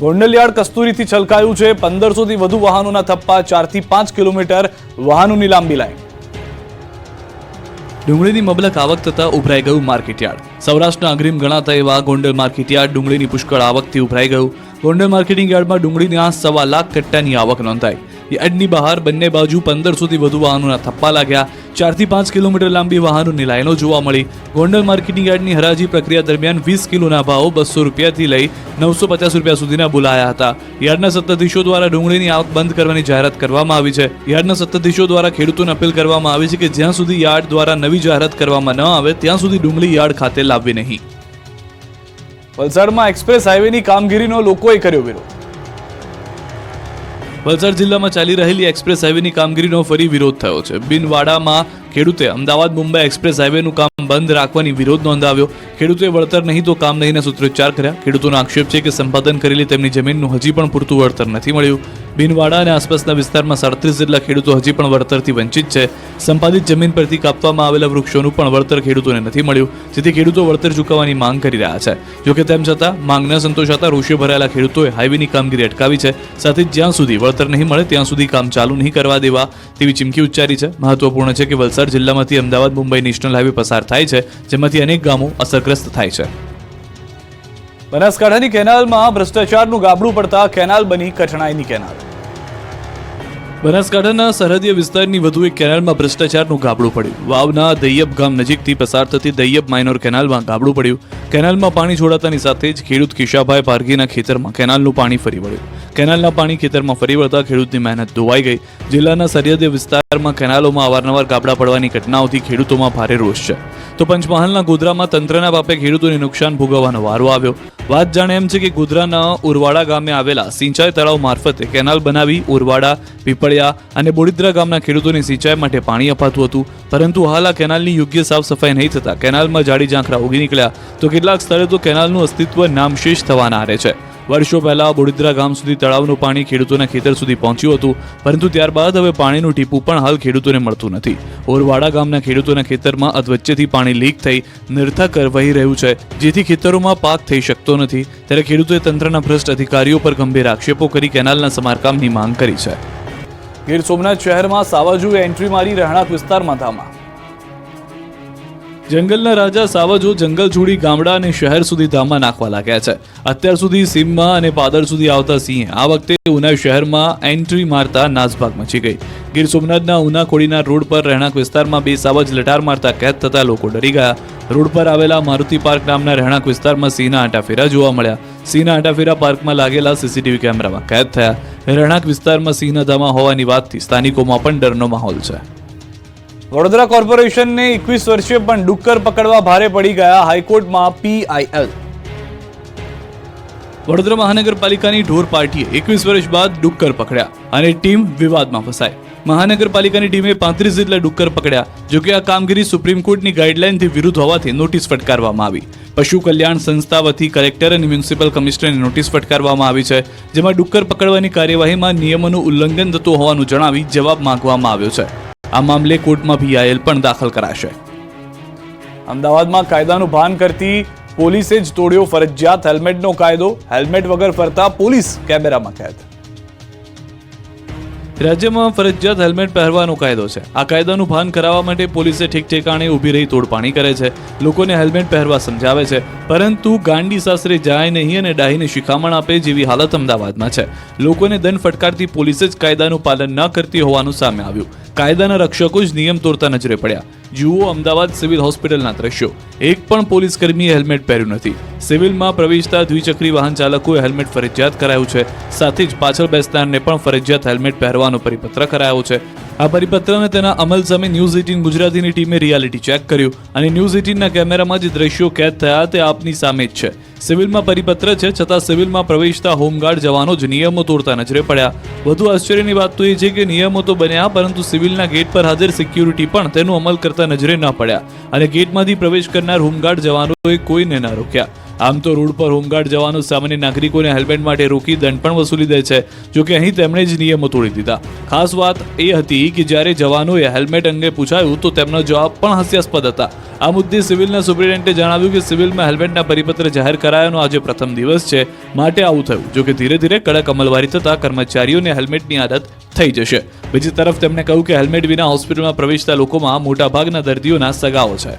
ગોંડલયાર્ડ કસ્તુરીથી છલકાયું છે. પંદરસોથી વધુ વાહનોના થપ્પા, ચારથી પાંચ કિલોમીટર વાહનોની લાંબી લાઈન. ડુંગળીની મબલક આવક થતાં ઉભરાઈ ગયું માર્કેટયાર્ડ. સૌરાષ્ટ્રના અગ્રીમ ગણાતા એવા ગોંડલ માર્કેટયાર્ડ ડુંગળીની પુષ્કળ આવકથી ઉભરાઈ ગયું. ગોંડલ માર્કેટિંગ યાર્ડમાં ડુંગળીના સવા લાખ કટ્ટાની આવક નોંધાઈ. યાર્ડની બહાર બંને બાજુ પંદરસોથી વધુ વાહનોના થપ્પા લાગ્યા. ચારથી પાંચ કિલોમીટર લાંબી વાહનોની લાઈનો જોવા મળી. ગોંડલ માર્કેટિંગ યાર્ડની હરાજી પ્રક્રિયા દરમિયાન વીસ કિલોના ભાવ બસો રૂપિયાથી લઈ નવસો પચાસ રૂપિયા સુધીના બોલાયા હતા. યાર્ડના સત્તાધીશો દ્વારા ડુંગળીની આવક બંધ કરવાની જાહેરાત કરવામાં આવી છે. યાર્ડના સત્તાધીશો દ્વારા ખેડૂતોને અપીલ કરવામાં આવી છે કે જ્યાં સુધી યાર્ડ દ્વારા નવી જાહેરાત કરવામાં ન આવે, ત્યાં સુધી ડુંગળી યાર્ડ ખાતે લાવવી નહીં. વલસાડમાં એક્સપ્રેસ હાઈવેની કામગીરીનો લોકોએ કર્યો વિરોધ. વલસાડ જિલ્લામાં ચાલી રહેલી એક્સપ્રેસ હાઈવેની કામગીરીનો ફરી વિરોધ થયો છે. બિનવાડામાં ખેડૂતે અમદાવાદ મુંબઈ એક્સપ્રેસ હાઈવેનું કામ બંધ રાખવાની વિરોધ નોંધાવ્યો. ખેડૂતોએ વળતર નહીં તો કામ નહીંના સૂત્રોચ્ચાર કર્યા. ખેડૂતોનો આક્ષેપ છે કે સંપાદન કરેલી તેમની જમીનનું હજી પણ પૂરતું વળતર નથી મળ્યું. બિનવાડા અને આસપાસના વિસ્તારમાં સાડત્રીસ જેટલા ખેડૂતો હજી પણ વળતરથી વંચિત છે. સંપાદિત જમીન પરથી કાપવામાં આવેલા વૃક્ષોનું પણ વળતર ખેડૂતોને નથી મળ્યું, જેથી ખેડૂતો વળતર ચૂકવવાની માંગ કરી રહ્યા છે. જોકે તેમ છતાં, માંગ ન સંતોષાતા રોષે ભરાયેલા ખેડૂતોએ હાઈવેની કામગીરી અટકાવી છે. સાથે જ્યાં સુધી વળતર નહીં મળે, ત્યાં સુધી કામ ચાલુ નહીં કરવા દેવા તેવી ચીમકી ઉચ્ચારી છે. મહત્વપૂર્ણ છે કે વલસાડ જિલ્લામાંથી અમદાવાદ, મુંબઈ નેશનલ હાઈવે પસાર થાય છે, જેમાંથી અનેક ગામો અસરગ્રસ્ત થાય છે. બનાસકાંઠાની કેનાલમાં ભ્રષ્ટાચારનું ગાબડું પડતા કેનાલ બની કઠણાઈની કેનાલ. બનાસકાંઠાના સરહદીય વિસ્તારની વધુ એક કેનાલમાં ભ્રષ્ટાચારનું ગાબડું પડ્યું. વાવના દૈયબ ગામ નજીકથી પસાર થતી દૈયબ માઇનોર કેનાલમાં ગાબડું પડ્યું. કેનાલમાં પાણી છોડાતાની સાથે જ ખેડૂત કિશાભાઈ પારઘીના ખેતરમાં કેનાલનું પાણી ફરી વળ્યું. કેનાલના પાણી ખેતરમાં ફરી વળતા ખેડૂતની મહેનત ધોવાઈ ગઈ. જિલ્લાના સરહદીય વિસ્તારમાં કેનાલોમાં અવારનવાર ગાબડા પડવાની ઘટનાઓથી ખેડૂતોમાં ભારે રોષ છે. તો પંચમહાલના ગોધરામાં તંત્રના બાપે ખેડૂતોને નુકસાન ભોગવવાનો વારો આવ્યો. વાત જાણે એમ છે કે ગોધરાના ઉરવાડા ગામે આવેલા સિંચાઈ તળાવ મારફતે કેનાલ બનાવી ઉરવાડા, પીપળિયા અને બોડિદ્રા ગામના ખેડૂતોને સિંચાઈ માટે પાણી અપાતું હતું. પરંતુ હાલ આ કેનાલની યોગ્ય સાફ સફાઈ નહીં થતા કેનાલમાં જાડી ઝાંખરા ઉગી નીકળ્યા. તો કેટલાક સ્થળે તો કેનાલનું અસ્તિત્વ નામશેષ થવાના આરે છે. વર્ષો પહેલા બોડિદ્રા ગામ સુધી તળાવનું પાણી ખેડૂતોના ખેતર સુધી પહોંચ્યું હતું, પરંતુ ત્યારબાદ હવે પાણીનું ટીપું પણ હાલ ખેડૂતોને મળતું નથી. ઓરવાડા ગામના ખેડૂતોના ખેતરમાં અધવચ્ચેથી પાણી લીક થઈ નિર્થાકર વહી રહ્યું છે, જેથી ખેતરોમાં પાક થઈ શકતો નથી. ત્યારે ખેડૂતોએ તંત્રના ભ્રષ્ટ અધિકારીઓ પર ગંભીર આક્ષેપો કરી કેનાલના સમારકામની માંગ કરી છે. ગીર સોમનાથ શહેરમાં સાવાજુએ એન્ટ્રી મારી રહેણાંક વિસ્તારમાં ધામા. જંગલના રાજા સાવજો જંગલ છોડી ગામડા અને શહેર સુધી ધામા નાખવા લાગ્યા છે. અત્યાર સુધી સીમમાં અને પાદર સુધી આવતા સિંહે આ વખતે ઉના શહેરમાં એન્ટ્રી મારતા નાસભાગ મચી ગઈ. ગીર સોમનાથના ઉના ખોડીના રોડ પર રહેણાંક વિસ્તારમાં બે સાવજ લટાર મારતા કેદ થતા લોકો ડરી ગયા. રોડ પર આવેલા મારુતિ પાર્ક નામના રહેણાંક વિસ્તારમાં સિંહના આંટાફેરા જોવા મળ્યા. સિંહના આંટાફેરા પાર્કમાં લાગેલા સીસીટીવી કેમેરામાં કેદ થયા. રહેણાંક વિસ્તારમાં સિંહના ધામા હોવાની વાતથી સ્થાનિકોમાં પણ ડરનો માહોલ છે. વડોદરા કોર્પોરેશનને એકવીસ વર્ષે પણ ડુક્કર પકડવા ભારે પડી ગયા હાઈકોર્ટમાં પીઆઈએલ વડોદરા મહાનગરપાલિકાની ઢોર પાર્ટીએ એકવીસ વર્ષ બાદ ડુક્કર પકડ્યા અને ટીમ વિવાદમાં ફસાય મહાનગરપાલિકાની ટીમે પાંત્રીસ જેટલા ડુક્કર પકડ્યા જોકે આ કામગીરી સુપ્રીમ કોર્ટની ગાઈડલાઇનથી વિરુદ્ધ હોવાથી નોટિસ ફટકારવામાં આવી. પશુ કલ્યાણ સંસ્થા વતી કલેક્ટર અને મ્યુનિસિપલ કમિશનરને નોટિસ ફટકારવામાં આવી છે, જેમાં ડુક્કર પકડવાની કાર્યવાહીમાં નિયમોનું ઉલ્લંઘન થતું હોવાનું જણાવી જવાબ માંગવામાં આવ્યો છે. આ મામલે કોર્ટમાં પીઆઈએલ પણ દાખલ કરાશે. અમદાવાદમાં કાયદાનું ભાન કરતી પોલીસે જ તોડ્યો ફરજિયાત હેલ્મેટનો કાયદો. હેલ્મેટ વગર ફરતા પોલીસ કેમેરામાં કેદ. રાજ્યમાં ફરજિયાત હેલ્મેટ પહેરવાનો કાયદો છે. આ કાયદાનું ભાન કરાવવા માટે પોલીસે ઠીક ઠેકાણે ઊભી રહી તોડપાણી કરે છે. લોકોને હેલ્મેટ પહેરવા સમજાવે છે. પરંતુ ગાંડી સાસરે જાય નહીં અને ડાહીને શિખામણ આપે જેવી હાલત અમદાવાદમાં છે. લોકોને દંડ ફટકારતી પોલીસે જ કાયદાનું પાલન ન કરતી હોવાનું સામે આવ્યું. કાયદાના રક્ષકો જ નિયમ તોડતા નજરે પડ્યા. જુઓ અમદાવાદ સિવિલ હોસ્પિટલના દ્રશ્યો. એક પણ પોલીસ કર્મીએ હેલ્મેટ પહેર્યું નથી. સિવિલમાં પ્રવેશતા દ્વિચક્રી વાહન ચાલકોએ હેલ્મેટ ફરજિયાત કરાયું છે. સાથે જ પાછળ બેસનારને પણ ફરજિયાત હેલ્મેટ પહેરવાનો પરિપત્ર કરાયો છે. આ પરિપત્રને તેના અમલ સામે ન્યૂઝ એટીન ગુજરાતીની ટીમે રિયાલિટી ચેક કર્યું અને ન્યૂઝ એટીનના કેમેરામાં જે દ્રશ્યો કેદ થયા તે આપની સામે જ છે. સિવિલમાં પરિપત્ર છે, છતાં સિવિલમાં પ્રવેશતા હોમગાર્ડ જવાનો જ નિયમો તોડતા નજરે પડ્યા. વધુ આશ્ચર્યની વાત તો એ છે કે નિયમો તો બન્યા, પરંતુ સિવિલના ગેટ પર હાજર સિક્યુરિટી પણ તેનો અમલ કરતા નજરે ન પડ્યા. અને ગેટમાંથી પ્રવેશ કરનાર હોમગાર્ડ જવાનોએ કોઈને ન રોક્યા. આમ તો રોડ પર હોમગાર્ડ જવાનો સામાન્ય નાગરિકોને હેલ્મેટ માટે રોકી દંડ પણ વસૂલી દે છે જોકે અહીં તેમણે જ નિયમો તોડી દીધા. ખાસ વાત એ હતી કે જ્યારે જવાનોએ હેલ્મેટ અંગે પૂછાયું તો તેમનો જવાબ પણ હાસ્યાસ્પદ હતા. આ મુદ્દે સિવિલના સુપ્રિન્ટેન્ડન્ટે જણાવ્યું કે સિવિલમાં હેલ્મેટના પરિપત્ર જાહેર કરાયાનો આજે પ્રથમ દિવસ છે, માટે આવું થયું, જો કે ધીરે ધીરે કડક અમલવારી થતાં કર્મચારીઓને હેલ્મેટની આદત થઈ જશે. બીજી તરફ તેમણે કહ્યું કે હેલ્મેટ વિના હોસ્પિટલમાં પ્રવેશતા લોકોમાં મોટાભાગના દર્દીઓના સગાઓ છે.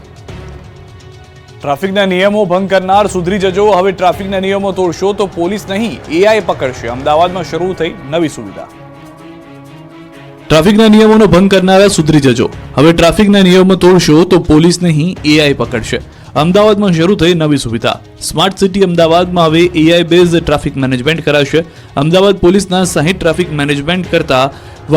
ટ્રાફિકના નિયમો ભંગ કરનાર સુધરી જજો. હવે ટ્રાફિકના નિયમો તોડશો તો પોલીસ નહીં એઆઈ પકડશે. અમદાવાદમાં શરૂ થઈ નવી સુવિધા. ટ્રાફિકના નિયમોનો ભંગ કરનારા સુધરી જજો. હવે ટ્રાફિકના નિયમો તોડશો તો પોલીસ નહીં એઆઈ પકડશે. અમદાવાદમાં શરૂ થઈ નવી સુવિધા. સ્માર્ટ સિટી અમદાવાદમાં હવે એઆઈ બેઝ ટ્રાફિક મેનેજમેન્ટ કરાશે. અમદાવાદ પોલીસના સાહીઠ ટ્રાફિક મેનેજમેન્ટ કરતા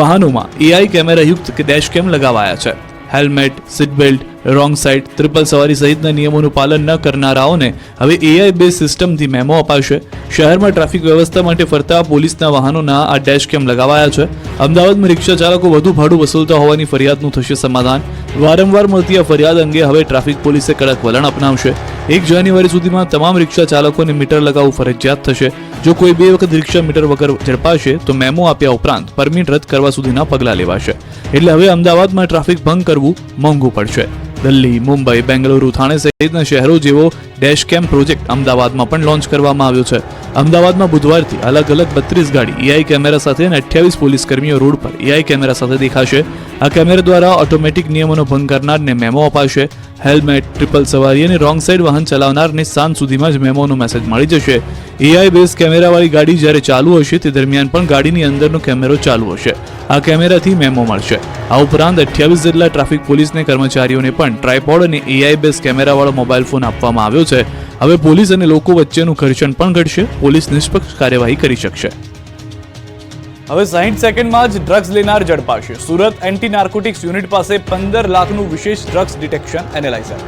વાહનોમાં એઆઈ કેમેરાયુક્ત ડેશ કેમ લગાવાયા છે. Helmet, seat belt wrong side triple સવારી સહિતના નિયમોનું પાલન ન કરનારાઓને હવે એઆઈ બેઝ સિસ્ટમથી મેમો અપાશે. શહેરમાં ટ્રાફિક વ્યવસ્થા માટે ફરતા પોલીસના વાહનોના આ ડેશ કેમ લગાવાયા છે? અમદાવાદમાં રિક્ષા ચાલકો વધુ ભાડું વસૂલતા હોવાની ફરિયાદનું થશે સમાધાન. વારંવાર મળતી આ ફરિયાદ અંગે હવે ટ્રાફિક પોલીસે કડક વલણ અપનાવશે. એક જાન્યુઆરી સુધીમાં તમામ રિક્ષા ચાલકોને મીટર લગાવવું ફરજિયાત થશે. જો કોઈ બે વખત રિક્ષા મીટર વગર ઝડપાશે, તો મેમો આપ્યા ઉપરાંત પરમિટ રદ કરવા સુધીના પગલાં લેવાશે. એટલે હવે અમદાવાદમાં ટ્રાફિક ભંગ કરવું મોંઘું પડશે. દિલ્હી, મુંબઈ, બેંગલુરુ, થાણે સહિતના શહેરો જેવો ડેશ કેમ્પ પ્રોજેક્ટ અમદાવાદમાં પણ લોન્ચ કરવામાં આવ્યો છે. અમદાવાદમાં બુધવારથી અલગ અલગ બત્રીસ ગાડી એઆઈ કેમેરા સાથે અને અઠ્યાવીસ પોલીસ કર્મીઓ રોડ પર એઆઈ કેમેરા સાથે દેખાશે. આ કેમેરા દ્વારા ઓટોમેટિક નિયમોનો ભંગ કરનારને મેમો અપાશે. હેલ્મેટ, ટ્રિપલ સવારી અને રોંગ સાઈડ વાહન ચલાવનારને સાંજ સુધીમાં જ મેમોનો મેસેજ મળી જશે. એઆઈ બેઝ કેમેરાવાળી ગાડી જ્યારે ચાલુ હશે, તે દરમિયાન પણ ગાડીની અંદરનો કેમેરો ચાલુ હશે. આ કેમેરાથી મેમો મળશે. આ ઉપરાંત અઠ્યાવીસ જેટલા ટ્રાફિક પોલીસને કર્મચારીઓને પણ ટ્રાયપોડ અને એઆઈ બેઝ કેમેરાવાળો મોબાઈલ ફોન આપવામાં આવ્યો છે. હવે પોલીસ અને લોકો વચ્ચેનું ઘર્ષણ પણ ઘટશે. પોલીસ નિષ્પક્ષ કાર્યવાહી કરી શકશે. હવે સાહીઠ સેકન્ડમાં જ ડ્રગ્સ લેનાર ઝડપાશે. સુરત એન્ટી નાર્કોટિક્સ યુનિટ પાસે પંદર લાખનું વિશેષ ડ્રગ્સ ડિટેક્શન એનાલાઇઝર.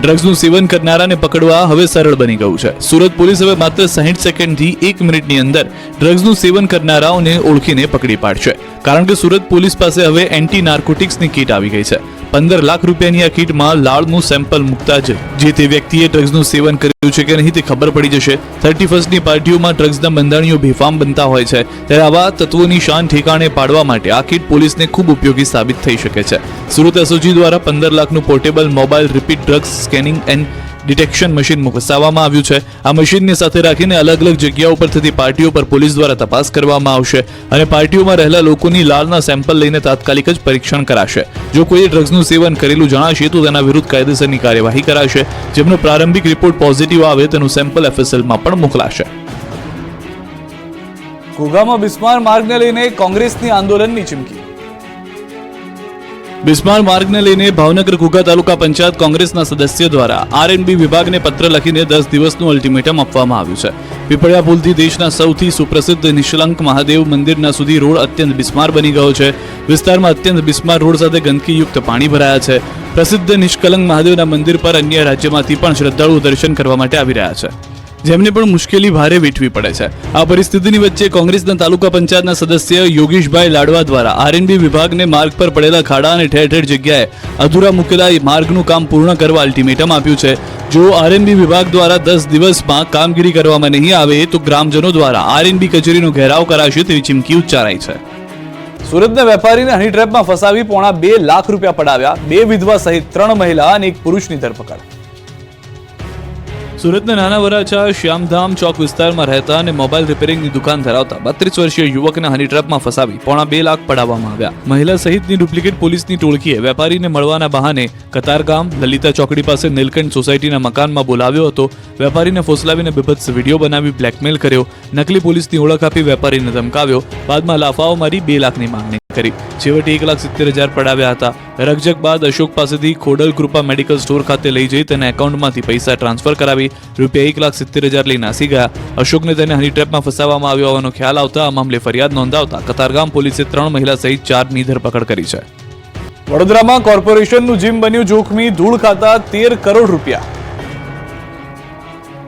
ડ્રગ્સનું સેવન કરનારાને પકડવા હવે સરળ બની ગયું છે. સુરત પોલીસ હવે માત્ર સાહીઠ સેકન્ડથી એક મિનિટની અંદર ડ્રગ્સનું સેવન કરનારાઓને ઓળખીને પકડી પાડશે. કારણ કે સુરત પોલીસ પાસે હવે એન્ટી નાર્કોટિક્સની કીટ આવી ગઈ છે. પંદર લાખ રૂપિયાની આ કીટમાં લાળનું સેમ્પલ મૂકતા જ. જે તે વ્યક્તિએ ડ્રગ્સનું સેવન કર્યું છે કે નહીં તે ખબર પડી જશે. થર્ટી ફર્સ્ટની પાર્ટીઓમાં ડ્રગ્સના બંધાણીઓ બેફામ બનતા હોય છે. ત્યારે આવા તત્વોની શાન ઠેકાણે પાડવા માટે આ કીટ પોલીસને ખૂબ ઉપયોગી સાબિત થઈ શકે છે. સુરત એસઓજી દ્વારા પંદર લાખનું portable mobile repeat drugs scanning and detection machine વસાવવામાં આવ્યું છે. આ મશીનની સાથે રાખીને અલગ અલગ જગ્યાઓ પર થતી પાર્ટીઓ પર પોલીસ દ્વારા તપાસ કરવામાં આવશે અને પાર્ટીઓમાં રહેલા લોકોની લાળના સેમ્પલ લઈને તાત્કાલિક જ પરીક્ષણ કરાશે. જો કોઈએ ડ્રગ્સનું સેવન કરેલું જણાશે તો તેના વિરુદ્ધ કાયદેસરની કાર્યવાહી કરાશે. જેમનો પ્રારંભિક રિપોર્ટ પોઝિટિવ આવે તેનું સેમ્પલ એફએસએલમાં પણ મોકલાશે. ઘોઘામાં બિસ્માર માર્ગને લઈને કોંગ્રેસની આંદોલનની ચીમકી. બિસ્માર માર્ગને લઈને ભાવનગર ઘોઘા તાલુકા પંચાયત કોંગ્રેસના સદસ્ય દ્વારા આરએનબી વિભાગને પત્ર લખીને દસ દિવસનું અલ્ટિમેટમ આપવામાં આવ્યું છે. પીપળિયા પુલથી દેશના સૌથી સુપ્રસિદ્ધ નિષ્કલંક મહાદેવ મંદિરના સુધી રોડ અત્યંત બિસ્માર બની ગયો છે. વિસ્તારમાં અત્યંત બિસ્માર રોડ સાથે ગંદકીયુક્ત પાણી ભરાયા છે. પ્રસિદ્ધ નિષ્કલંક મહાદેવના મંદિર પર અન્ય રાજ્યમાંથી પણ શ્રદ્ધાળુઓ દર્શન કરવા માટે આવી રહ્યા છે. જેમને પણ મુશ્કેલી ભારે વેઠવી પડે છે. આ પરિસ્થિતિની વચ્ચે કોંગ્રેસના તાલુકા પંચાયતના સદસ્ય યોગેશભાઈ લાડવા દ્વારા આરએનબી વિભાગને માર્ગ પર પડેલા ખાડા અને ઠેર ઠેર જગ્યાએ અધૂરા મૂકેલા માર્ગનું કામ પૂર્ણ કરવા અલ્ટિમેટમ આપ્યું છે. જો આરએનબી વિભાગ દ્વારા દસ દિવસમાં કામગીરી કરવામાં નહીં આવે, તો ગ્રામજનો દ્વારા આરએનબી કચેરીનો ઘેરાવ કરાશે તેવી ચીમકી ઉચ્ચારાઈ છે. સુરતના વેપારીને હની ટ્રેપમાં ફસાવી પોણા બે લાખ રૂપિયા પડાવ્યા. બે વિધવા સહિત ત્રણ મહિલા અને એક પુરુષની ધરપકડ. સુરતના નાના વરાછા, શ્યામધામ ચોક વિસ્તારમાં રહેતા અને મોબાઈલ રિપેરિંગની દુકાન ધરાવતા બત્રીસ વર્ષીય યુવકને હની ટ્રેપમાં ફસાવી પોણા બે લાખ પડાવવામાં આવ્યા. મહિલા સહિતની ડુપ્લિકેટ પોલીસની ટોળકીએ વેપારીને મળવાના બહાને કતારગામ, લલિતા ચોકડી પાસે નીલકંઠ સોસાયટીના મકાનમાં બોલાવ્યો હતો. વેપારીને ફોસલાવીને બેભત્સ વીડિયો બનાવી બ્લેકમેલ કર્યો. નકલી પોલીસની ઓળખ આપી વેપારીને ધમકાવ્યો. બાદમાં લાફાઓ મારી બે લાખની માંગણી. કરી. છેવટે એક લાખ સિત્તેર હજાર પડાવ્યા હતા. રકજક બાદ અશોક પાસેથી ખોડલ કૃપા મેડિકલ સ્ટોર ખાતે લઈ જઈ તેના એકાઉન્ટમાંથી પૈસા ટ્રાન્સફર કરાવી રૂપિયા એક લાખ સિત્તેર હજાર લઈ નાસી ગયા. અશોકને તેને હની ટ્રેપમાં ફસાવવામાં આવ્યો હોવાનો ખ્યાલ આવતા આ મામલે ફરિયાદ નોંધાવતા કતારગામ પોલીસે ત્રણ મહિલા સહિત ચારની ધરપકડ કરી છે. વડોદરામાં કોર્પોરેશનનું જીમ બન્યું જોખમી ધૂળ ખાતા તેર કરોડ રૂપિયા.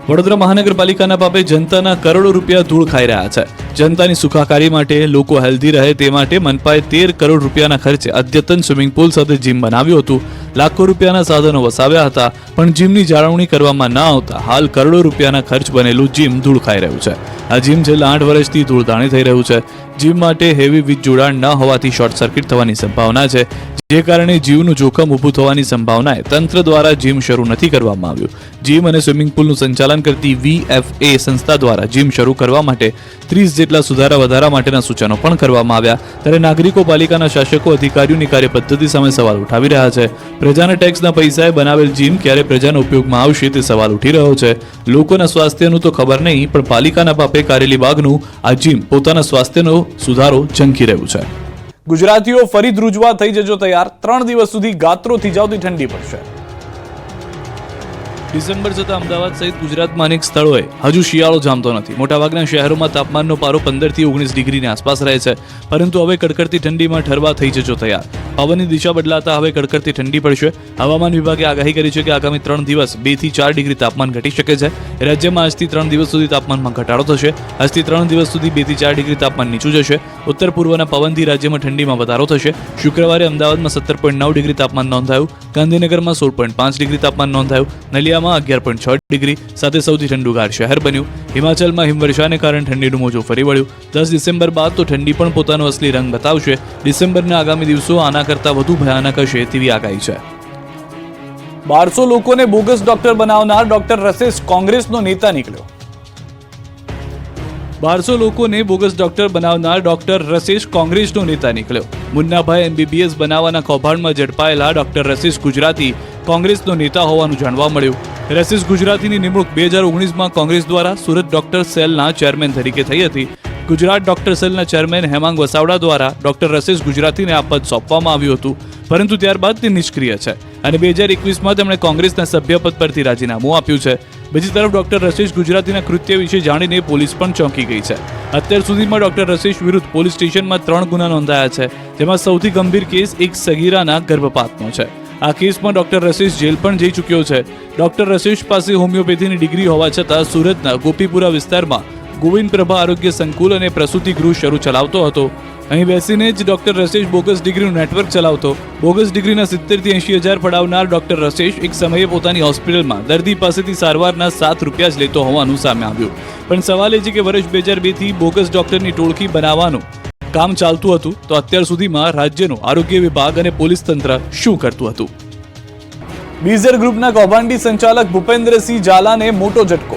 વડોદરા મહાનગરપાલિકાના બાબે જનતાના કરોડો રૂપિયા ધૂળ ખાઈ રહ્યા છે. જનતાની સુખાકારી માટે લોકો હેલ્ધી રહે તે માટે મનપાએ તેર કરોડ રૂપિયાના ખર્ચે અદ્યતન સ્વિમિંગ પુલ સાથે જીમ બનાવ્યું હતું. લાખો રૂપિયાના સાધનો વસાવ્યા હતા, પણ જીમની જાળવણી કરવામાં ન આવતા હાલ કરોડો રૂપિયાના ખર્ચ બનેલું જીમ ધૂળ ખાઈ રહ્યું છે. આ જીમ છેલ્લા આઠ વર્ષથી ધૂળધાણી થઈ રહ્યું છે. જીમ માટે હેવી વીજ જોડાણ ન હોવાથી શોર્ટ સર્કિટ થવાની સંભાવના છે. જે કારણે જીવનું જોખમ ઊભું થવાની સંભાવનાએ તંત્ર દ્વારા જીમ શરૂ નથી કરવામાં આવ્યું. જીમ અને સ્વિમિંગ પુલનું સંચાલન કરતી વીએફએ સંસ્થા દ્વારા જીમ શરૂ કરવા માટે ત્રીસ જેટલા સુધારા વધારા માટેના સૂચનો પણ કરવામાં આવ્યા. ત્યારે નાગરિકો, પાલિકાના શાસકો, અધિકારીઓની કાર્યપદ્ધતિ સામે સવાલ ઉઠાવી રહ્યા છે. પ્રજાના ટેક્સના પૈસાએ બનાવેલ જીમ ક્યારે પ્રજાના ઉપયોગમાં આવશે તે સવાલ ઉઠી રહ્યો છે. લોકોના સ્વાસ્થ્યનું તો ખબર નહીં, પણ પાલિકાના બાપે કારેલી બાગનું આ જીમ પોતાના સ્વાસ્થ્યનો સુધારો ઝંખી રહ્યું છે. ગુજરાતીઓ ફરી ધ્રુજવા થઈ જજો તૈયાર. ત્રણ દિવસ સુધી ગાત્રો થીજાવતી ઠંડી પડશે. ડિસેમ્બર જતાં અમદાવાદ સહિત ગુજરાતમાં અનેક સ્થળોએ હજુ શિયાળો જામતો નથી. મોટાભાગના શહેરોમાં તાપમાનનો પારો પંદરથી ઓગણીસ ડિગ્રીની આસપાસ રહે છે. પરંતુ હવે કડકડતી ઠંડીમાં ઠરવા થઈ જજો તૈયાર. પવનની દિશા બદલાતા હવે કડકડતી ઠંડી પડશે. હવામાન વિભાગે આગાહી કરી છે કે આગામી ત્રણ દિવસ બેથી ચાર ડિગ્રી તાપમાન ઘટી શકે છે. રાજ્યમાં આજથી ત્રણ દિવસ સુધી તાપમાનમાં ઘટાડો થશે. આજથી ત્રણ દિવસ સુધી બેથી ચાર ડિગ્રી તાપમાન નીચું જશે. ઉત્તર પૂર્વના પવનથી રાજ્યમાં ઠંડીમાં વધારો થશે. શુક્રવારે અમદાવાદમાં સત્તર પોઈન્ટ નવ ડિગ્રી તાપમાન નોંધાયું. ગાંધીનગરમાં સોળ પોઈન્ટ પાંચ ડિગ્રી તાપમાન નોંધાયું. નલિયામાં અગિયાર પોઈન્ટ છ ડિગ્રી સાથે સૌથી ઠંડુગાર શહેર બન્યું. હિમાચલમાં હિમવર્ષાને કારણે ઠંડીનું મોજું ફરી વળ્યું. દસ ડિસેમ્બર બાદ તો ઠંડી પણ પોતાનો અસલી રંગ બતાવશે. ડિસેમ્બરના આગામી દિવસો આના કરતાં વધુ ભયાનક હશે તેવી આગાહી છે. બારસો લોકોને બોગસ ડોક્ટર બનાવનાર ડોક્ટર રસેશ કોંગ્રેસનો નેતા નીકળ્યો. બારસો લોકોને બોગસ ડોક્ટર બનાવનાર ડોક્ટર રસેશ કોંગ્રેસનો નેતા નીકળ્યો. મુન્નાભાઈ એમબીબીએસ બનાવવાના કૌભાંડમાં ઝડપાયેલા ડોક્ટર રસેશ ગુજરાતી કોંગ્રેસનો નેતા હોવાનું જાણવા મળ્યું. રેસિસ ગુજરાતીની નિમણૂક બે હજાર ઓગણીસમાં કોંગ્રેસ દ્વારા સુરત ડોક્ટર સેલના ચેરમેન તરીકે થઈ હતી. ગુજરાત ડોક્ટર સેલના ચેરમેન હેમાંગ વસાવડા દ્વારા ડોક્ટર રસેશ ગુજરાતીને આ પદ સોંપવામાં આવ્યું હતું. પરંતુ ત્યારબાદ તે નિષ્ક્રિય છે. અને બે હજાર એકવીસમાં તેમણે કોંગ્રેસના સભ્યપદ પરથી રાજીનામું આપ્યું છે. બીજી તરફ ડોક્ટર રસેશ ગુજરાતીના કૃત્ય વિશે જાણીને પોલીસ પણ ચોંકી ગઈ છે. અત્યાર સુધીમાં ડોક્ટર રસેશ વિરુદ્ધ પોલીસ સ્ટેશનમાં ત્રણ ગુના નોંધાયા છે, જેમાં સૌથી ગંભીર કેસ એક સગીરાના ગર્ભપાતનો છે. આ કેસમાં ડોક્ટર રસેશ જેલ પણ જઈ ચૂક્યો છે. ડોક્ટર રસેશ પાસે હોમિયોપેથીની ડિગ્રી હોવા છતાં સુરતના ગોપીપુરા વિસ્તારમાં ગોવિંદ પ્રભા આરોગ્ય સંકુલ અને પ્રસૂતિ ગૃહ શરૂ ચલાવતો હતો. અહીં બેસીને જ ડોક્ટર રસેશ બોગસ ડિગ્રીનું નેટવર્ક ચલાવતો. બોગસ ડિગ્રીના સિત્તેરથી એંશી હજાર પડાવનાર ડોક્ટર રસેશ એક સમયે પોતાની હોસ્પિટલમાં દર્દી પાસેથી સારવારના સાત રૂપિયા જ લેતો હોવાનું સામે આવ્યું. પણ સવાલ એ છે કે વર્ષ બે હજાર બેથી બોગસ ડોક્ટરની ટોળકી બનાવવાનું કામ ચાલતું હતું તો અત્યાર સુધીમાં રાજ્યનું આરોગ્ય વિભાગ અને પોલીસ તંત્ર શું કરતું હતું? બીઝર ગ્રુપના કૌભાંડી સંચાલક ભૂપેન્દ્રસિંહ ઝાલાને મોટો ઝટકો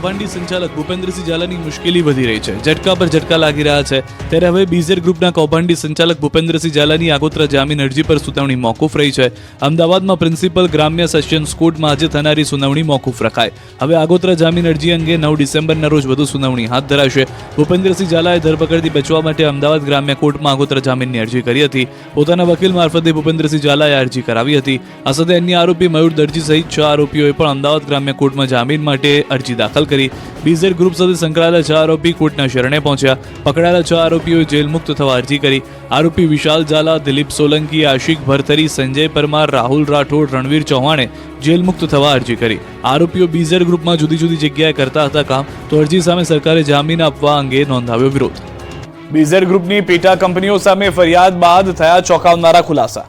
કૌભાંડી સંચાલક ભૂપેન્દ્રસિંહ ઝાલાની મુશ્કેલી વધી રહી છે. ઝટકા પર ઝટકા લાગી રહ્યા છે. ત્યારે હવે બીઝર ગ્રુપના કૌભાંડી સંચાલક ભૂપેન્દ્રસિંહ ઝાલાની આગોતરા જામીન અરજી પર સુનાવણી મોકૂફ રહી છે. અમદાવાદમાં પ્રિન્સિપલ ગ્રામ્ય સેશન્સ કોર્ટમાં આજે થનારી સુનાવણી મોકૂફ રખાય હવે આગોતરા જામીન અરજી અંગે નવ ડિસેમ્બરના રોજ વધુ સુનાવણી હાથ ધરાશે. ભૂપેન્દ્રસિંહ ઝાલાએ ધરપકડથી બચવા માટે અમદાવાદ ગ્રામ્ય કોર્ટમાં આગોતરા જામીનની અરજી કરી હતી. પોતાના વકીલ મારફતે ભૂપેન્દ્રસિંહ ઝાલાએ અરજી કરાવી હતી. આ સાથે અન્ય આરોપી મયુર દરજી સહિત છ આરોપીઓએ પણ અમદાવાદ ગ્રામ્ય કોર્ટમાં જામીન માટે અરજી દાખલ કરી બીઝેડ ગ્રુપ સાથે સંકળાયેલા છ આરોપી કોર્ટના શરણે પહોંચ્યા. પકડાયેલા છ આરોપીઓએ જેલ મુક્ત થવા અરજી કરી. આરોપી વિશાલ ઝાલા, દિલીપ સોલંકી, આશિક ભરથરી, સંજય પરમાર, રાહુલ રાઠોડ, રણવીર ચૌહાણે જેલ મુક્ત થવા અરજી કરી. આરોપીઓ બીઝર ગ્રુપમાં જુદી જુદી જગ્યાએ કરતા હતા કામ, તો અરજી સામે સરકારે જામીન આપવા અંગે નોંધાવ્યો વિરોધ. બીઝર ગ્રુપની પેટા કંપનીઓ સામે ફરિયાદ બાદ થયા ચોંકાવનારા ખુલાસા.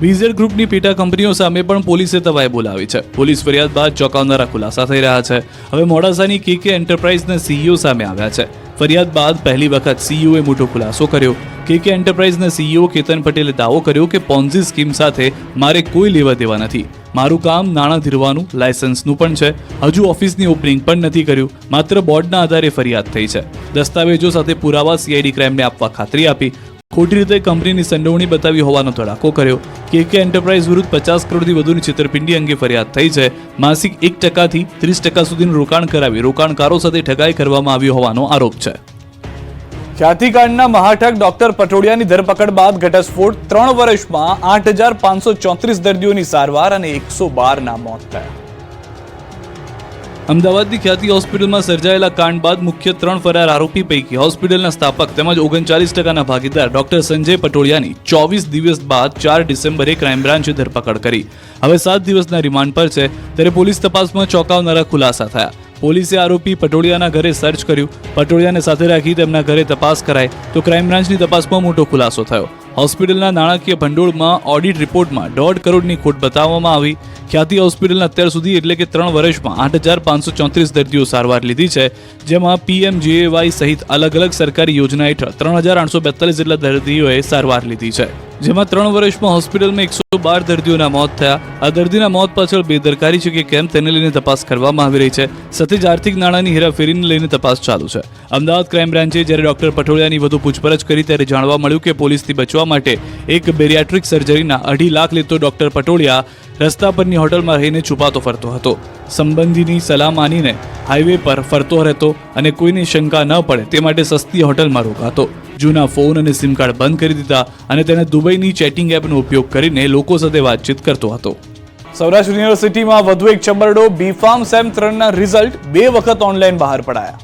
બીઝર ગ્રુપની પેટા કંપનીઓ સામે પણ પોલીસે તવાઈ બોલાવી છે. પોલીસ ફરિયાદ બાદ ચોંકાવનારા ખુલાસા થઈ રહ્યા છે. હવે મોડાસાની કે કે એન્ટરપ્રાઇઝના સીઈઓ સામે આવ્યા છે. ફરિયાદ બાદ પહેલી વખત સીઈઓએ મોટો ખુલાસો કર્યો. કે કે એન્ટરપ્રાઇઝના સીઈઓ કેતન પટેલે દાવો કર્યો કે પોન્ઝી સ્કીમ સાથે મારે કોઈ લેવા દેવા નથી. મારું કામ નાણાં ધીરવાનું, લાયસન્સનું પણ છે. હજુ ઓફિસની ઓપનિંગ પણ નથી કર્યું. માત્ર બોર્ડના આધારે ફરિયાદ થઈ છે. દસ્તાવેજો સાથે પુરાવા સીઆઈડી ક્રાઇમને આપવા ખાતરી આપી. ખોટી રીતે કંપનીની સંડોવણી બતાવી હોવાનો ધડાકો કર્યો. કે કે એન્ટરપ્રાઇઝ વિરુદ્ધ પચાસ કરોડથી વધુની છેતરપિંડી અંગે ફરિયાદ થઈ છે. માસિક એક ટકાથી ત્રીસ ટકા સુધીનું રોકાણ કરાવી રોકાણકારો સાથે ઠગાઈ કરવામાં આવ્યો હોવાનો આરોપ છે. ખ્યાતિકાંડના મહાઠક ડોક્ટર પટોડિયાની ધરપકડ બાદ ઘટસ્ફોટ ત્રણ વર્ષમાં આઠ હજાર પાંચસો ચોત્રીસ દર્દીઓની સારવાર અને એકસો બારના મોત થયા. અમદાવાદની ખ્યાતિ હોસ્પિટલમાં સર્જાયેલા કાંડ બાદ મુખ્ય ત્રણ ફરાર આરોપી પૈકી હોસ્પિટલના સ્થાપક તેમજ ઓગણચાલીસ ટકાના ભાગીદાર ડોક્ટર સંજય પટોડિયાની ચોવીસ દિવસ બાદ ચાર ડિસેમ્બરે ક્રાઇમ બ્રાન્ચે ધરપકડ કરી. હવે સાત દિવસના રિમાન્ડ પર છે, ત્યારે પોલીસ તપાસમાં ચોંકાવનારા ખુલાસા થયા. પોલીસે આરોપી પટોળિયાના ઘરે સર્ચ કર્યું. પટોળિયાને સાથે રાખી તેમના ઘરે તપાસ કરાઈ, તો ક્રાઇમ બ્રાન્ચની તપાસમાં મોટો ખુલાસો થયો. હોસ્પિટલના નાણાકીય ભંડોળમાં ઓડિટ રિપોર્ટમાં દોઢ કરોડની ખોટ બતાવવામાં આવી. ખ્યાતિ હોસ્પિટલના અત્યાર સુધી એટલે કે ત્રણ વર્ષમાં આઠ હજાર પાંચસો ચોત્રીસ દર્દીઓ સારવાર લીધી છે, જેમાં પીએમજેએવાય સહિત અલગ અલગ સરકારી યોજના હેઠળ ત્રણ હજાર આઠસો બેતાલીસ જેટલા દર્દીઓએ સારવાર લીધી છે. જેમાં ત્રણ વર્ષમાં હોસ્પિટલમાં એકસો બાર દર્દીઓના મોત થયા. આ દર્દીના મોત પાછળ બેદરકારી છે કે કેમ તેને લઈને તપાસ કરવામાં આવી રહી છે. સાથે જ આર્થિક નાણાંની હેરાફેરીને લઈને તપાસ ચાલુ છે. અમદાવાદ ક્રાઇમ બ્રાન્ચે જ્યારે ડોક્ટર પટોળિયાની વધુ પૂછપરછ કરી ત્યારે જાણવા મળ્યું કે પોલીસથી બચવા માટે એક બેરિયાટ્રિક સર્જરીના અઢી લાખ લેતો ડોક્ટર પટોળિયા રસ્તા પરની હોટલમાં રહીને છુપાતો ફરતો હતો. સંબંધીની સલાહ માનીને હાઈવે પર ફરતો રહેતો અને કોઈની શંકા ન પડે તે માટે સસ્તી હોટલમાં રોકાતો. જૂના ફોન અને સિમ કાર્ડ બંધ કરી દીધા અને તેને દુબઈની ચેટિંગ એપનો ઉપયોગ કરીને લોકો સાથે વાતચીત કરતો હતો. સૌરાષ્ટ્ર યુનિવર્સિટીમાં વધુ એક ચંબરડો બીફાર્મ સેમ ત્રણના રિઝલ્ટ બે વખત ઓનલાઈન બહાર પડાયા.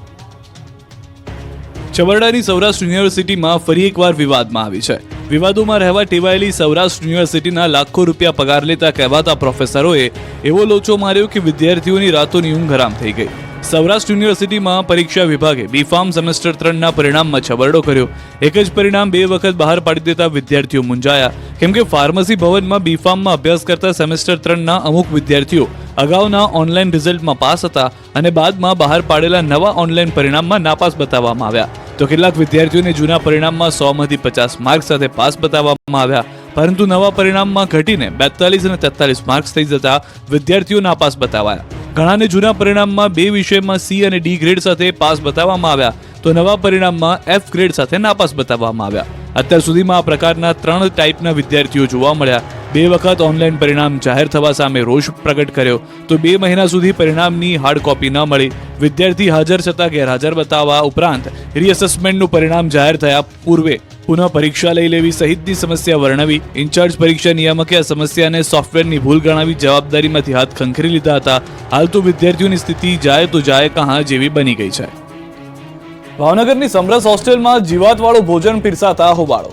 ચબરડાની સૌરાષ્ટ્ર યુનિવર્સિટીમાં ફરી એકવાર વિવાદમાં આવી છે. વિવાદોમાં રહેવા ટેવાયેલી સૌરાષ્ટ્ર યુનિવર્સિટીના લાખો રૂપિયા પગાર લેતા કહેવાતા પ્રોફેસરોએ એવો લોચો માર્યો કે વિદ્યાર્થીઓની રાતોની ઊંઘ હરામ થઈ ગઈ. સૌરાષ્ટ્ર યુનિવર્સિટીમાં પરીક્ષા વિભાગે બીફાર્મ સેમેસ્ટર ત્રણના પરિણામમાં છબરડો કર્યો. એક જ પરિણામ બે વખત બહાર પાડી દેતા વિદ્યાર્થીઓ મૂંઝાયા. કેમ કે ફાર્મસી ભવનમાં બીફાર્મમાં અભ્યાસ કરતા સેમેસ્ટર ત્રણના અમુક વિદ્યાર્થીઓ અગાઉના ઓનલાઈન રિઝલ્ટમાં પાસ હતા અને બાદમાં બહાર પાડેલા નવા ઓનલાઈન પરિણામમાં નાપાસ બતાવવામાં આવ્યા. તો કેટલાક વિદ્યાર્થીઓને જૂના પરિણામમાં સો માંથી પચાસ માર્ક સાથે પાસ બતાવવામાં આવ્યા. પરંતુ નવા પરિણામમાં ઘટીને બેતાલીસ અને તેતાલીસ માર્ક્સ થઈ જતા વિદ્યાર્થીઓ નાપાસ બતાવાયા. ઘણાને જૂના પરિણામમાં બે વિષયમાં સી અને ડી ગ્રેડ સાથે પાસ બતાવવામાં આવ્યા. તો નવા પરિણામમાં એફ ગ્રેડ સાથે નાપાસ બતાવવામાં આવ્યા. અત્યાર સુધીમાં આ પ્રકારના ત્રણ ટાઈપના વિદ્યાર્થીઓ જોવા મળ્યા. બે વખત ઓનલાઈન પરિણામ જાહેર થવા સામે રોષ પ્રગટ કર્યો. તો બે મહિના સુધી પરિણામની હાર્ડ કોપી ન મળી. વિદ્યાર્થી હાજર છતાં ગેરહાજર બતાવવા ઉપરાંત રીઅસેસમેન્ટનું પરિણામ જાહેર થયા પૂર્વે. પુનઃ પરીક્ષા લઈ લેવી, સહિતની સમસ્યા વર્ણવી, ઇન્ચાર્જ પરીક્ષા નિયામકે આ સમસ્યાને સોફ્ટવેરની ભૂલ ગણાવી જવાબદારીમાંથી હાથ ખંખરી લીધા હતા. હાલ તો વિદ્યાર્થીઓની સ્થિતિ જાય તો જાય કહાં જેવી બની ગઈ છે. ભાવનગરની સમરસ હોસ્ટેલમાં જીવાતવાળું ભોજન પીરસાતા હોબાળો.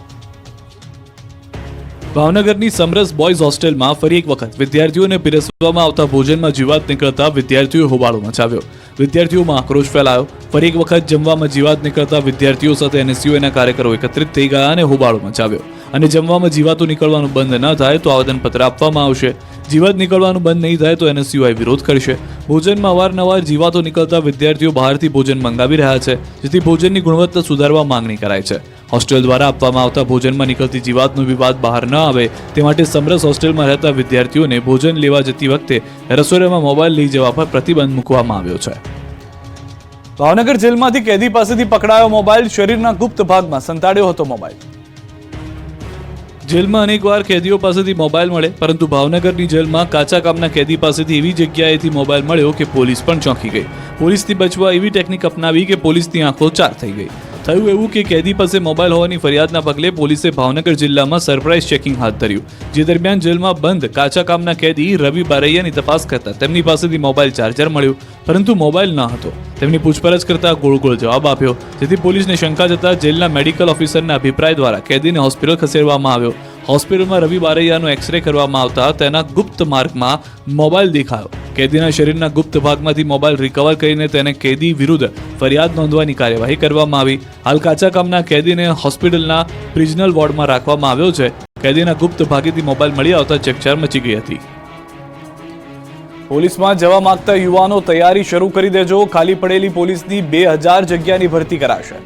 ભાવનગરની સમરસ બોયઝ હોસ્ટેલમાં ફરી એક વખત વિદ્યાર્થીઓને પીરસવામાં આવતા ભોજનમાં જીવાત નીકળતા વિદ્યાર્થીઓ હોબાળો મચાવ્યો. વિદ્યાર્થીઓમાં આક્રોશ ફેલાયો. ફરી એક વખત જમવામાં જીવાત નીકળતા વિદ્યાર્થીઓ સાથે એનએસયુએના કાર્યકરો એકત્રિત થઈ ગયા અને હોબાળો મચાવ્યો. અને જમવામાં જીવાતું નીકળવાનું બંધ ન થાય તો આવેદનપત્ર આપવામાં આવશે. જીવાત નીકળવાનું બંધ નહીં થાય તો એનએસયુઆઈ વિરોધ કરશે. ભોજનમાં અવારનવાર જીવાતો નીકળતા વિદ્યાર્થીઓ બહારથી ભોજન મંગાવી રહ્યા છે, જેથી ભોજનની ગુણવત્તા સુધારવા માંગણી કરાય છે. હોસ્ટેલ દ્વારા આપવામાં આવતા ભોજનમાં નીકળતી જીવાતનો વિવાદ બહાર ન આવે તે માટે સમરસ હોસ્ટેલમાં રહેતા વિદ્યાર્થીઓને ભોજન લેવા જતી વખતે રસોડામાં મોબાઈલ લઈ જવા પર પ્રતિબંધ મૂકવામાં આવ્યો છે. ભાવનગર જેલમાંથી કેદી પાસેથી પકડાયો મોબાઈલ, શરીરના ગુપ્ત ભાગમાં સંતાડ્યો હતો મોબાઈલ. જેલમાં અનેકવાર કેદીઓ પાસેથી મોબાઈલ મળે, પરંતુ ભાવનગરની જેલમાં કાચા કામના કેદી પાસેથી એવી જગ્યાએથી મોબાઈલ મળ્યો કે પોલીસ પણ ચોંકી ગઈ. પોલીસથી બચવા એવી ટેકનિક અપનાવી કે પોલીસની આંખો ચાર થઈ ગઈ. થયું એવું કે કેદી પાસે મોબાઈલ હોવાની ફરિયાદના પગલે પોલીસે ભાવનગર જિલ્લામાં સરપ્રાઇઝ ચેકિંગ હાથ ધર્યું. જે દરમિયાન જેલમાં બંધ કાચા કામના કેદી રવિ બારૈયાની તપાસ કરતા તેમની પાસેથી મોબાઈલ ચાર્જર મળ્યું, પરંતુ મોબાઈલ ન હતો. તેમની પૂછપરછ કરતા ગોળ જવાબ આપ્યો. જેથી પોલીસને શંકા જતા જેલના મેડિકલ ઓફિસરના અભિપ્રાય દ્વારા કેદીને હોસ્પિટલ ખસેડવામાં આવ્યો. હોસ્પિટલમાં રવિ બારૈયાનો એક્સરે કરવામાં આવતા તેના ગુપ્ત માર્ગમાં મોબાઈલ દેખાયો. કેદીના શરીરના ગુપ્ત ભાગમાંથી મોબાઈલ રિકવર કરીને તેને કેદી વિરુદ્ધ ફરિયાદ નોંધવાની કાર્યવાહી કરવામાં આવી. હાલ કાચા કામના કેદીને હોસ્પિટલના પ્રિઝનલ વોર્ડમાં રાખવામાં આવ્યો છે. કેદીના ગુપ્ત ભાગેથી મોબાઈલ મળી આવતા ચકચાર મચી ગઈ હતી. પોલીસમાં જવા માંગતા યુવાનો તૈયારી શરૂ કરી દેજો. ખાલી પડેલી પોલીસની બે હજાર જગ્યાની ભરતી કરાશે.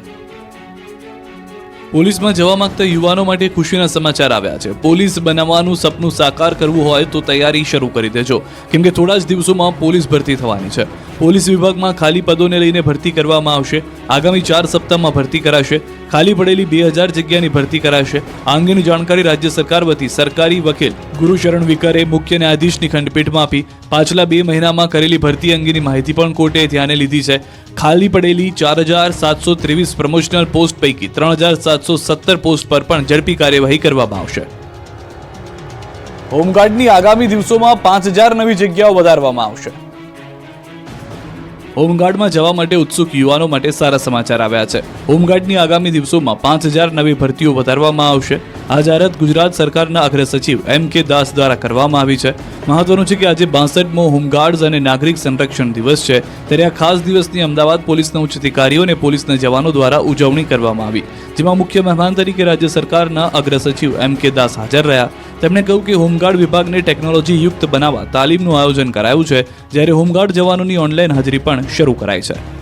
પોલીસમાં જવા માંગતા યુવાનો માટે ખુશીના સમાચાર આવ્યા છે. પોલીસ બનાવવાનું સપનું સાકાર કરવું હોય તો તૈયારી શરૂ કરી દેજો. કેમ કે થોડા જ દિવસોમાં પોલીસ ભરતી થવાની છે. પોલીસ વિભાગમાં ખાલી પદોને લઈને ભરતી કરવામાં આવશે. આગામી ચાર સપ્તાહમાં ભરતી કરાશે. ખાલી પડેલી બે હજાર જગ્યાની ભરતી કરાશે. આ અંગેની જાણકારી રાજ્ય સરકાર વતી સરકારી વકીલ ગુરુશરણ વિકરે મુખ્ય ન્યાયાધીશની ખંડપીઠમાં આપી. પાછલા બે મહિનામાં કરેલી ભરતી અંગેની માહિતી પણ કોર્ટે ધ્યાને લીધી છે. ખાલી પડેલી ચાર હજાર સાતસો ત્રેવીસ પ્રમોશનલ પોસ્ટ પૈકી ત્રણ હજાર સાતસો સત્તર પોસ્ટ પર પણ ઝડપી કાર્યવાહી કરવામાં આવશે. હોમગાર્ડની આગામી દિવસોમાં પાંચ હજાર નવી જગ્યાઓ વધારવામાં આવશે. હોમગાર્ડમાં જવા માટે ઉત્સુક યુવાનો માટે સારા સમાચાર આવ્યા છે. હોમગાર્ડની આગામી દિવસોમાં પાંચ હજાર નવી ભરતીઓ વધારવામાં આવશે. આ જાહેરાત ગુજરાત સરકારના અગ્ર સચિવ એમ કે દાસ દ્વારા કરવામાં આવી છે. મહત્વનું છે કે આજે બાસઠમો હોમગાર્ડ્સ અને નાગરિક સંરક્ષણ દિવસ છે. ત્યારે આ ખાસ દિવસની અમદાવાદ પોલીસના ઉચ્ચ અધિકારીઓ અને પોલીસના જવાનો દ્વારા ઉજવણી કરવામાં આવી. જેમાં મુખ્ય મહેમાન તરીકે રાજ્ય સરકારના અગ્ર સચિવ એમ કે દાસ હાજર રહ્યા. તેમણે કહ્યું કે હોમગાર્ડ વિભાગને ટેકનોલોજી યુક્ત બનાવવા તાલીમનું આયોજન કરાયું છે. જ્યારે હોમગાર્ડ જવાનોની ઓનલાઈન હાજરી પણ શરૂ કરાઈ છે.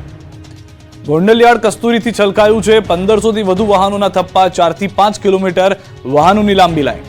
ગોંડલયાર્ડ કસ્તુરીથી છલકાયું છે. પંદરસોથી વધુ વાહનોના થપ્પા, ચારથી પાંચ કિલોમીટર વાહનોની લાંબી લાઈન.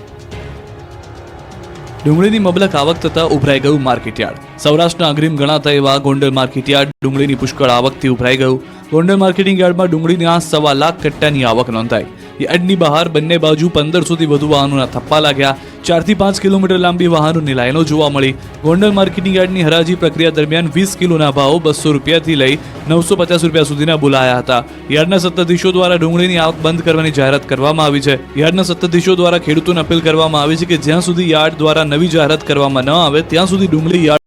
ડુંગળીની મબલક આવક થતાં ઉભરાઈ ગયું માર્કેટયાર્ડ. સૌરાષ્ટ્રના અગ્રીમ ગણાતા એવા ગોંડલ માર્કેટયાર્ડ ડુંગળીની પુષ્કળ આવકથી ઉભરાઈ ગયું. ગોંડલ માર્કેટિંગ યાર્ડમાં ડુંગળીની આ સવા લાખ કટ્ટાની આવક નોંધાઈ. યાર્ડની બહાર બંને બાજુ પંદરસોથી વધુ વાહનોના થપ્પા લાગ્યા. ચારથી પાંચ કિલોમીટર લાંબી વાહનોની લાઈનો જોવા મળી. ગોંડલ માર્કેટિંગ યાર્ડની હરાજી પ્રક્રિયા દરમિયાન વીસ કિલોના ભાવ બસો રૂપિયાથી લઈ નવસો પચાસ રૂપિયા સુધીના બોલાયા હતા. યાર્ડના સત્તાધીશો દ્વારા ડુંગળીની આવક બંધ કરવાની જાહેરાત કરવામાં આવી છે. યાર્ડના સત્તાધીશો દ્વારા ખેડૂતોને અપીલ કરવામાં આવી છે કે જ્યાં સુધી યાર્ડ દ્વારા નવી જાહેરાત કરવામાં ન આવે, ત્યાં સુધી ડુંગળી યાર્ડ